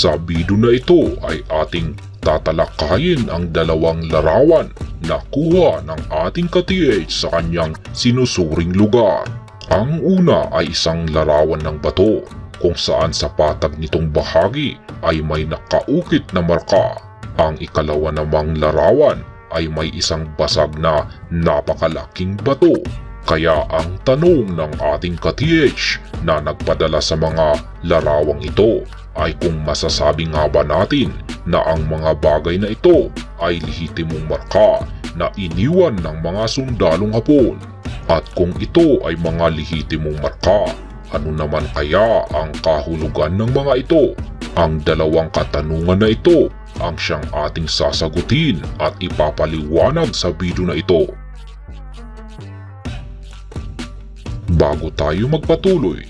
Sa video na ito ay ating tatalakayin ang dalawang larawan na kuha ng ating ka-TH sa kanyang sinusuring lugar. Ang una ay isang larawan ng bato kung saan sa patag nitong bahagi ay may nakaukit na marka. Ang ikalawa namang larawan ay may isang basag na napakalaking bato. Kaya ang tanong ng ating ka-TH na nagpadala sa mga larawang ito ay kung masasabi nga ba natin na ang mga bagay na ito ay lehitimong marka na iniwan ng mga sundalong hapon. At kung ito ay mga lehitimong marka, ano naman kaya ang kahulugan ng mga ito? Ang dalawang katanungan na ito ang siyang ating sasagutin at ipapaliwanag sa video na ito. Bago tayo magpatuloy,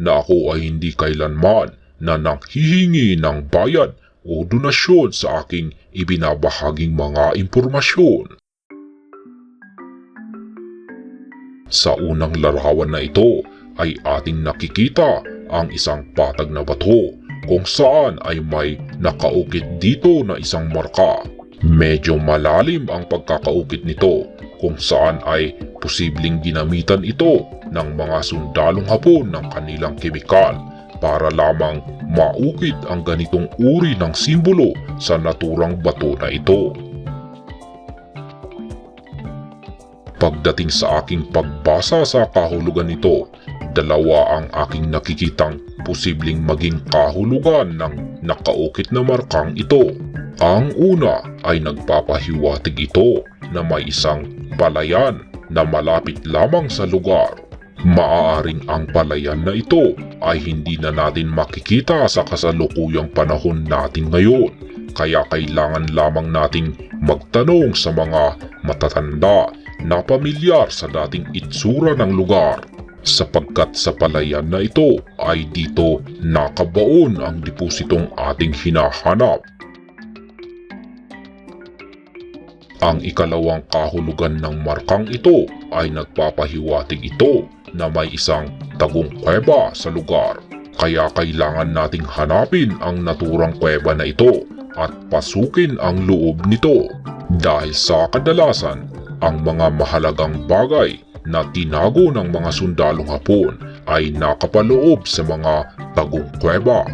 na ako ay hindi kailanman na nanghihingi ng bayad o donasyon sa aking ibinabahaging mga impormasyon. Sa unang larawan na ito ay ating nakikita ang isang patag na bato kung saan ay may nakaukit dito na isang marka. Medyo malalim ang pagkakaukit nito kung saan ay posibleng ginamitan ito ng mga sundalong hapon ng kanilang kemikal para lamang maukit ang ganitong uri ng simbolo sa naturang bato na ito. Pagdating sa aking pagbasa sa kahulugan nito, dalawa ang aking nakikitang posibleng maging kahulugan ng nakaukit na markang ito. Ang una ay nagpapahiwatig ito na may isang palayan na malapit lamang sa lugar. Maaaring ang palayan na ito ay hindi na natin makikita sa kasalukuyang panahon natin ngayon. Kaya kailangan lamang nating magtanong sa mga matatanda na pamilyar sa dating itsura ng lugar sapagkat sa palayan na ito ay dito nakabaon ang depositong ating hinahanap. Ang ikalawang kahulugan ng markang ito ay nagpapahiwatig ito na may isang tagong kuweba sa lugar. Kaya kailangan nating hanapin ang naturang kuweba na ito at pasukin ang loob nito. Dahil sa kadalasan, ang mga mahalagang bagay na tinago ng mga sundalong hapon ay nakapaloob sa mga tagong kuweba.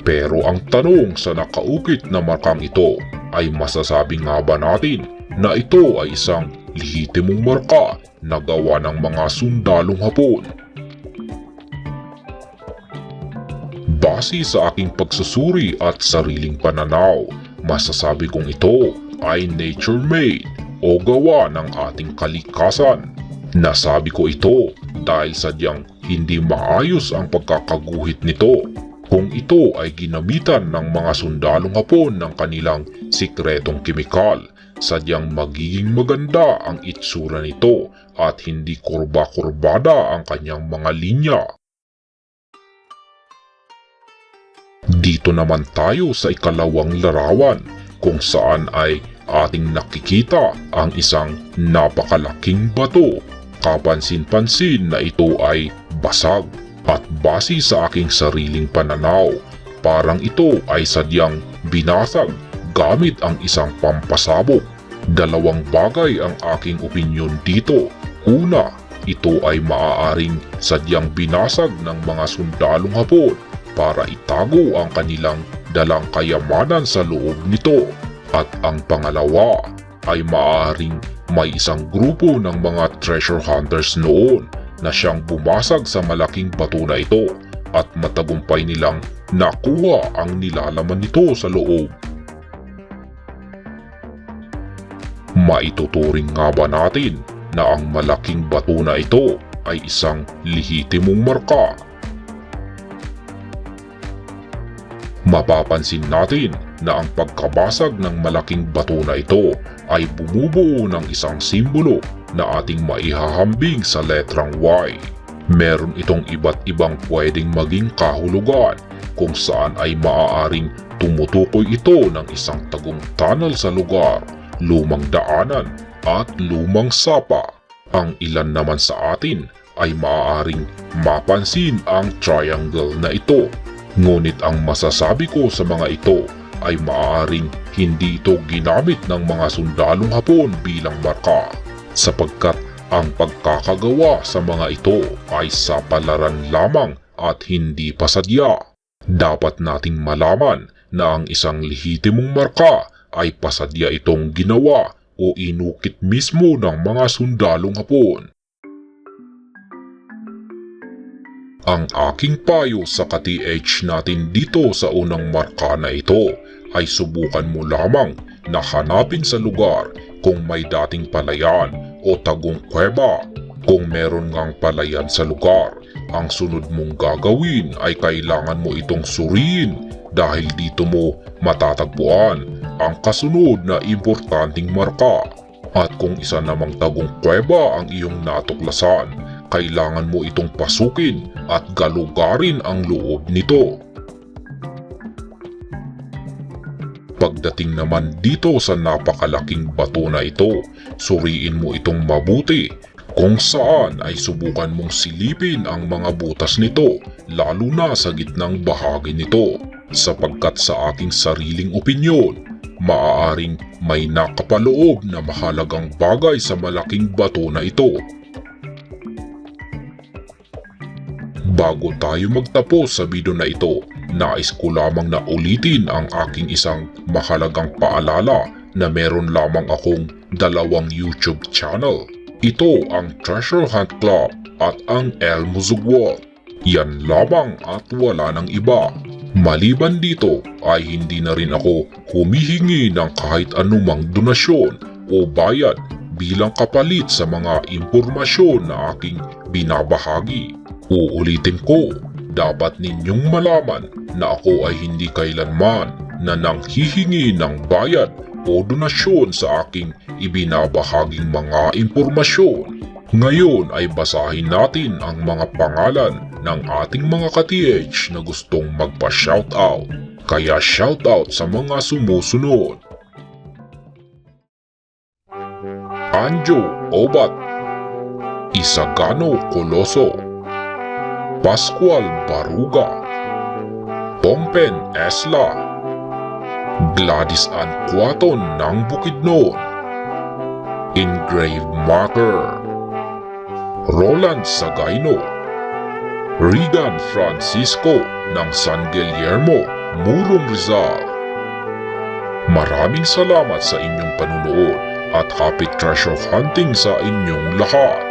Pero ang tanong sa nakaukit na markang ito ay masasabi nga ba natin na ito ay isang lehitimong marka na gawa ng mga sundalong hapon? Base sa aking pagsusuri at sariling pananaw, masasabi kong ito ay nature-made o gawa ng ating kalikasan. Nasabi ko ito dahil sadyang hindi maayos ang pagkakaguhit nito kung ito ay ginamitan ng mga sundalong hapon ng kanilang sikretong kemikal. Sadyang magiging maganda ang itsura nito at hindi kurba-kurbada ang kanyang mga linya. Dito naman tayo sa ikalawang larawan kung saan ay ating nakikita ang isang napakalaking bato. Kapansin-pansin na ito ay basag at base sa aking sariling pananaw, parang ito ay sadyang binasag gamit ang isang pampasabog. Dalawang bagay ang aking opinyon dito. Una, ito ay maaaring sadyang binasag ng mga sundalong hapon para itago ang kanilang dalang kayamanan sa loob nito. At ang pangalawa ay maaaring may isang grupo ng mga treasure hunters noon na siyang bumasag sa malaking bato na ito at matagumpay nilang nakuha ang nilalaman nito sa loob. Maituturing nga ba natin na ang malaking bato na ito ay isang lehitimong marka Mapapansin natin na ang pagkabasag ng malaking bato na ito ay bumubuo ng isang simbolo na ating maihahambing sa letrang Y. Meron itong iba't ibang pwedeng maging kahulugan kung saan ay maaaring tumutukoy ito ng isang tagong tunnel sa lugar, lumang daanan at lumang sapa. Ang ilan naman sa atin ay maaaring mapansin ang triangle na ito. Ngunit ang masasabi ko sa mga ito ay maaaring hindi ito ginamit ng mga sundalong hapon bilang marka sapagkat ang pagkakagawa sa mga ito ay sa palaran lamang at hindi pasadya. Dapat nating malaman na ang isang lehitimong marka ay pasadya itong ginawa o inukit mismo ng mga sundalong hapon. Ang aking payo sa ka-TH natin dito sa unang marka na ito ay subukan mo lamang na hanapin sa lugar kung may dating palayan o tagong kuweba. Kung meron ngang palayan sa lugar, ang sunod mong gagawin ay kailangan mo itong suriin dahil dito mo matatagpuan ang kasunod na importanteng marka. At kung isa namang tagong kuweba ang iyong natuklasan, kailangan mo itong pasukin at galugarin ang loob nito. Pagdating naman dito sa napakalaking bato na ito, suriin mo itong mabuti. Kung saan ay subukan mong silipin ang mga butas nito lalo na sa gitnang bahagi nito. Sapagkat sa aking sariling opinyon maaaring may nakapaloob na mahalagang bagay sa malaking bato na ito. Bago tayo magtapos sa video na ito, nais ko lamang na ulitin ang aking isang mahalagang paalala na meron lamang akong dalawang YouTube channel. Ito ang Treasure Hunt Club at ang El Muzugwal. Yan lamang at wala ng iba. Maliban dito ay hindi na rin ako humihingi ng kahit anumang donasyon o bayad bilang kapalit sa mga impormasyon na aking binabahagi. Uulitin ko, dapat ninyong malaman na ako ay hindi kailanman na nanghihingi ng bayad o donasyon sa aking ibinabahaging mga impormasyon. Ngayon ay basahin natin ang mga pangalan ng ating mga ka-TH na gustong magpa-shoutout. Kaya shoutout sa mga sumusunod. Anjo Obat Isagano Coloso Pascual Baruga. Pompen Esla. Gladys Ann Quaton ng Bukidnon. Engrave Marker. Roland Sagayno Regan Francisco ng San Guillermo, Murong Rizal. Maraming salamat sa inyong panunood at happy treasure hunting sa inyong lahat.